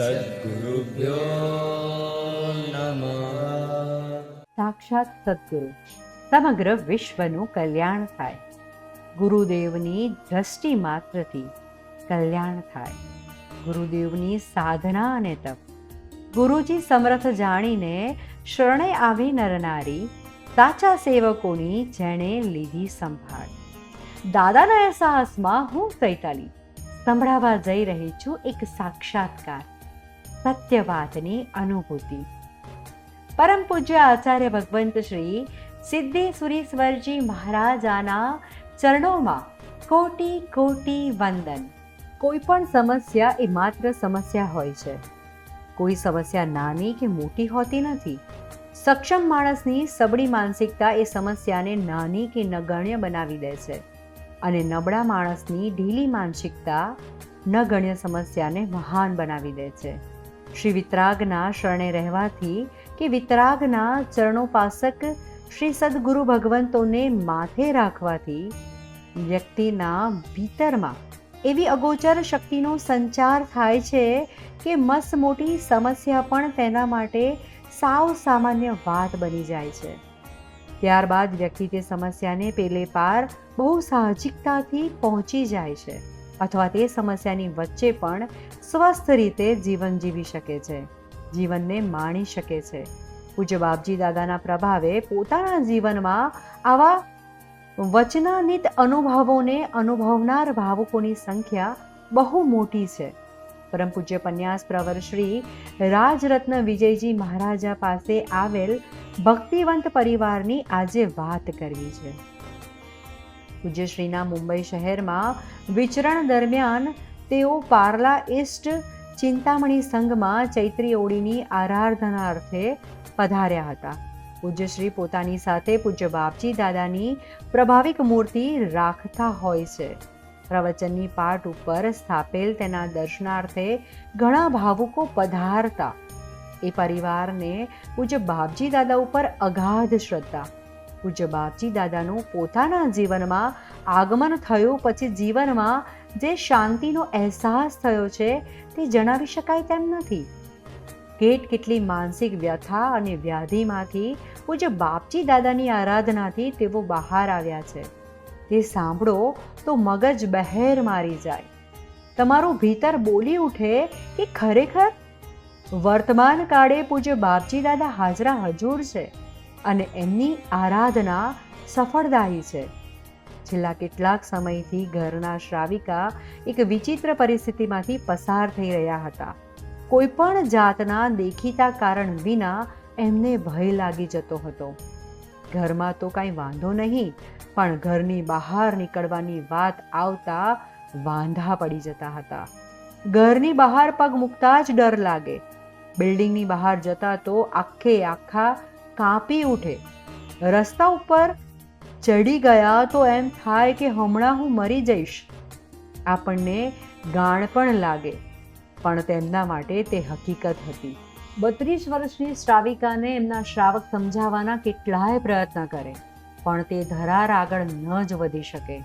સદગુરુભ્યો નમઃ સાક્ષાત સદગુરુ સમગ્ર વિશ્વનું કલ્યાણ થાય ગુરુદેવની દ્રષ્ટિ માત્રથી કલ્યાણ થાય ગુરુદેવની સાધના અને તપ ગુરુજી સમર્થ જાણીને શરણે આવી નરનારી સાચા સેવકોની જેણે લીધી સંભાળ દાદાના અહેસાસમાં હું સૈતાલી સંભળાવા જઈ રહી છું એક સાક્ષાત્કાર સત્યવાદની અનુભૂતિ પરમ પૂજ્ય આચાર્ય ભગવંત શ્રી સિદ્ધિ સુરીશ્વરજી મહારાજાના ચરણોમાં કોટી કોટી વંદન કોઈ પણ સમસ્યા એ માત્ર સમસ્યા હોય છે કોઈ સમસ્યા નાની કે મોટી હોતી નથી સક્ષમ માણસની સબળી માનસિકતા એ સમસ્યાને નાની કે નગણ્ય બનાવી દે છે અને નબળા માણસની ઢીલી માનસિકતા નગણ્ય સમસ્યાને મહાન બનાવી દે છે શ્રી વિતરાગના શરણે રહેવાથી કે વિતરાગના ચરણોપાસક શ્રી સદગુરુ ભગવંતોને માથે રાખવાથી વ્યક્તિના ભીતરમાં એવી અગોચર શક્તિનો સંચાર થાય છે કે મસ મોટી સમસ્યા પણ તેના માટે સાવ સામાન્ય વાત બની જાય છે. ત્યારબાદ વ્યક્તિ તે સમસ્યાને પેલે પાર બહુ સાહજિકતાથી પહોંચી જાય છે. અથવા તે સમસ્યાની વચ્ચે પણ સ્વસ્થ રીતે જીવન જીવી શકે છે, જીવનને માણી શકે છે. પૂજ્ય બાપજી દાદાના પ્રભાવે પોતાના જીવનમાં આવા વચનાનિત અનુભવોને અનુભવનાર ભાવુકોની સંખ્યા બહુ મોટી છે. પરમ પૂજ્ય પન્યાસ પ્રવર શ્રી રાજરત્ન વિજયજી મહારાજા પાસે આવેલ ભક્તિવંત પરિવારની આજે વાત કરવી છે. પૂજ્યશ્રીના મુંબઈ શહેરમાં વિચરણ દરમિયાન તેઓ પાર્લા ઇસ્ટ ચિંતામણી સંઘમાં ચૈત્રી ઓળીની આરાધના અર્થે પધાર્યા હતા. પૂજ્યશ્રી પોતાની સાથે પૂજ્ય બાપજી દાદાની પ્રભાવિક મૂર્તિ રાખતા હોય છે. પ્રવચનની પાઠ ઉપર સ્થાપેલ તેના દર્શનાર્થે ઘણા ભાવુકો પધારતા. એ પરિવારને પૂજ્ય બાપજી દાદા ઉપર અગાધ શ્રદ્ધા પૂજ્ય બાપજી દાદાનું પોતાના જીવનમાં આગમન થયું, પછી જીવનમાં જે શાંતિનો અહેસાસ થયો છે તે જણાવી શકાય તેમ નથી. કેટ કેટલી માનસિક વ્યથા અને વ્યાધિમાંથી પૂજ્ય બાપજી દાદાની આરાધનાથી તેઓ બહાર આવ્યા છે. તે સાંભળો તો મગજ બહેર મારી જાય. તમારું ભીતર બોલી ઉઠે કે ખરેખર? વર્તમાન કાળે પૂજ્ય બાપજી દાદા હાજરા હજુર છે. અને એમની આરાધના સફળદાયી છે. છેલ્લા કેટલાક સમયથી ઘરના શ્રાવિકા એક વિચિત્ર પરિસ્થિતિમાંથી પસાર થઈ રહ્યા હતા. કોઈપણ જાતના દેખીતા કારણ વિના એમને ભય લાગી જતો હતો. ઘરમાં તો કાંઈ વાંધો નહીં, પણ ઘરની બહાર નીકળવાની વાત આવતા વાંધા પડી જતા હતા. ઘરની બહાર પગ મૂકતા જ ડર લાગે. બિલ્ડિંગની બહાર જતા તો આખે આખા કાંપી ઉઠે. રસ્તા ઉપર ચડી ગયા તો એમ થાય કે હમણાં હું મરી જઈશ. આપણને ગાણ પણ લાગે, પણ તેમના માટે તે હકીકત હતી. બત્રીસ વર્ષની શ્રાવિકાને એમના શ્રાવક સમજાવવાના કેટલાય પ્રયત્ન કરે, પણ તે ધરાર આગળ ન જ વધી શકે.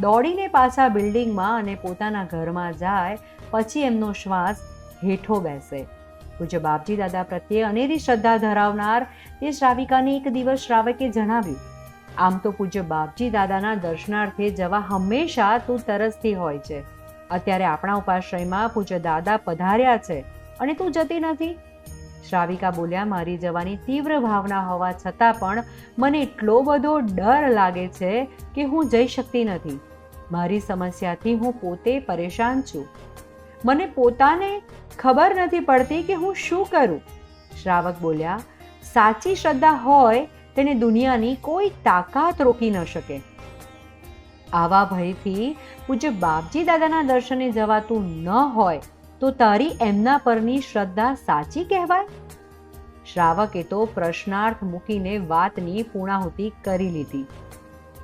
દોડીને પાછા બિલ્ડિંગમાં અને પોતાના ઘરમાં જાય, પછી એમનો શ્વાસ હેઠો બેસે. પૂજ્ય બાપજી દાદા પ્રત્યે અનેરી શ્રદ્ધા ધરાવનાર તે શ્રાવિકાને એક દિવસ શ્રાવકે જણાવ્યું, આમ તો પૂજ્ય બાપજી દાદાના દર્શનાર્થે જવા હંમેશા તું તરસતી હોય છે. અત્યારે આપણા ઉપાશ્રયમાં પૂજ્ય દાદા પધાર્યા છે અને તું જતી નથી. શ્રાવિકા બોલ્યા, મારી જવાની તીવ્ર ભાવના હોવા છતાં પણ મને એટલો બધો ડર લાગે છે કે હું જઈ શકતી નથી. મારી સમસ્યાથી હું પોતે પરેશાન છું. મને પોતાને ખબર નથી પડતી કે હું શું કરું. શ્રાવક બોલ્યા, સાચી શ્રદ્ધા હોય, તેને દુનિયાની કોઈ તાકાત રોકી ન શકે. આવા ભયથી પૂજ્ય બાપજી દાદાના દર્શને જવાતું ન હોય, તો તારી એમના પરની શ્રદ્ધા સાચી કહેવાય? શ્રાવકે તો પ્રશ્નાર્થ મૂકીને વાતની પૂર્ણાહુતિ કરી લીધી.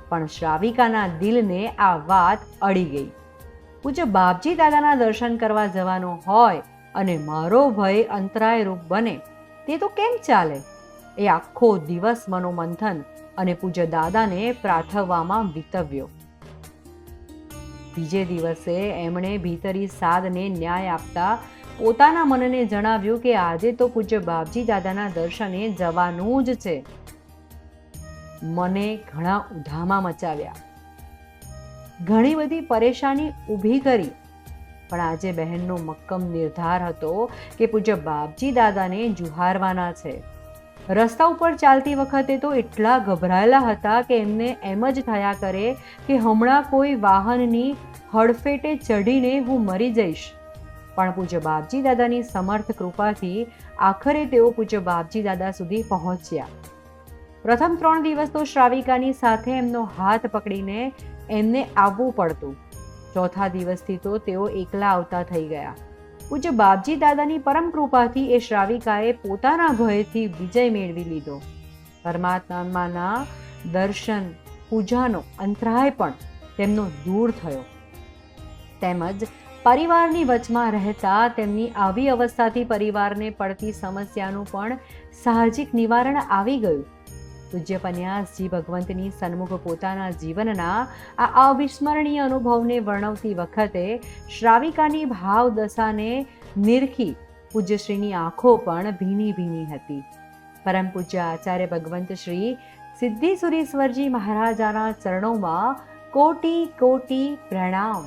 પણ શ્રાવિકાના દિલને આ વાત અડી ગઈ. પૂજ્ય બાપજી દાદાના દર્શન કરવા જવાનું હોય અને મારો ભય અંતરાય રૂપ બને, તે તો કેમ ચાલે? એ આખો દિવસ મનોમંથન અને પૂજ્ય દાદાને પ્રાર્થવવામાં વિતવ્યો. બીજે દિવસે એમણે ભીતરી સાદને ન્યાય આપતા પોતાના મનને જણાવ્યું કે આજે તો પૂજ્ય બાપજી દાદાના દર્શને જવાનું જ છે. મને ઘણા ઉધામાં મચાવ્યા. ઘણી બધી પરેશાની ઊભી કરી. પણ આજે બહેનનો મક્કમ નિર્ધાર હતો કે પૂજ્ય બાપજી દાદાને જુહારવાના છે. રસ્તા ઉપર ચાલતી વખતે તો એટલા ગભરાયેલા હતા કે એમને એમ જ થયા કરે કે હમણાં કોઈ વાહનની હડફેટે ચઢીને હું મરી જઈશ. પણ પૂજ્ય બાપજી દાદાની સમર્થ કૃપાથી આખરે તેઓ પૂજ્ય બાપજી દાદા સુધી પહોંચ્યા. પ્રથમ ત્રણ દિવસ તો શ્રાવિકાની સાથે એમનો હાથ પકડીને એમને આવવું પડતું. ચોથા દિવસથી તો તેઓ એકલા આવતા થઈ ગયા. પૂજ્ય બાપજી દાદાની પરમ કૃપાથી એ શ્રાવિકાએ પોતાના ભયથી વિજય મેળવી લીધો. પરમાત્માના દર્શન, પૂજાનો અંતરાય પણ તેમનો દૂર થયો. તેમજ પરિવારની વચમાં રહેતા તેમની આવી અવસ્થાથી પરિવારને પડતી સમસ્યાનું પણ સાહજિક નિવારણ આવી ગયું. પૂજ્ય પન્યાસજી ભગવંતની સન્મુખ પોતાના જીવનના આ અવિસ્મરણીય અનુભવને વર્ણવતી વખતે શ્રાવિકાની ભાવ દશાને નિરખી પૂજ્યશ્રીની આંખો પણ ભીની ભીની હતી. પરમ પૂજ્ય આચાર્ય ભગવંત શ્રી સિદ્ધિ સુરીશ્વરજી મહારાજાના ચરણોમાં કોટી કોટી પ્રણામ.